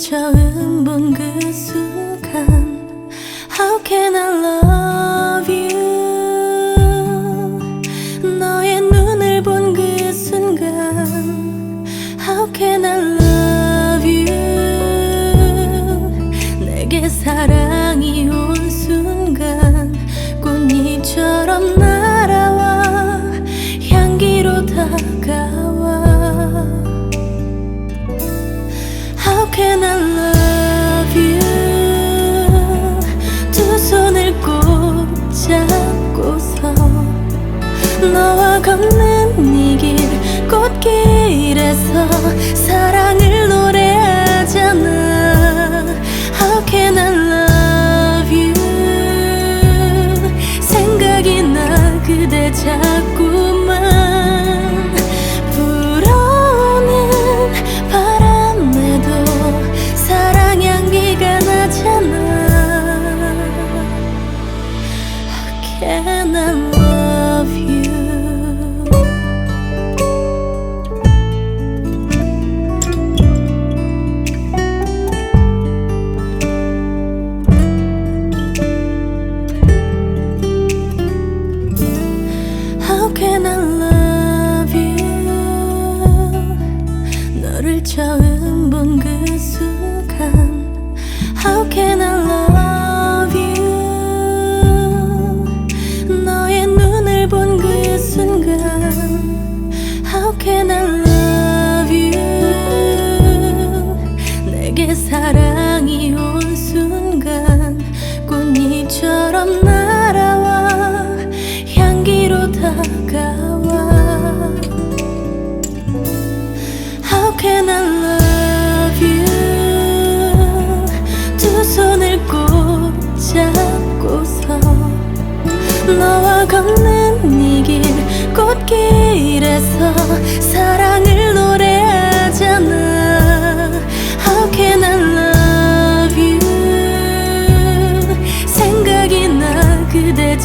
처음 본 그 순간 How can I love you 너의 눈을 본 그 순간 How can I love you 내게 사랑이 온 순간 꽃잎처럼 날 꽃길에서 사랑을 노래하잖아. How can I love you? 생각이 나 그대 자꾸만. 불어오는 바람에도 사랑 향기가 나잖아. How can I love you 처음 본 그 순간. How can I love you? 너의 눈을 본 그 순간. How can I love you? 내게 사랑이 온 순간 꽃잎처럼 날아와 향기로 다가와 Can I love you? 두 손을 꼭 잡고서 너와 걷는 이 길 꽃길에서 사랑을 노래하잖아. How I love you? 생각이 나 그대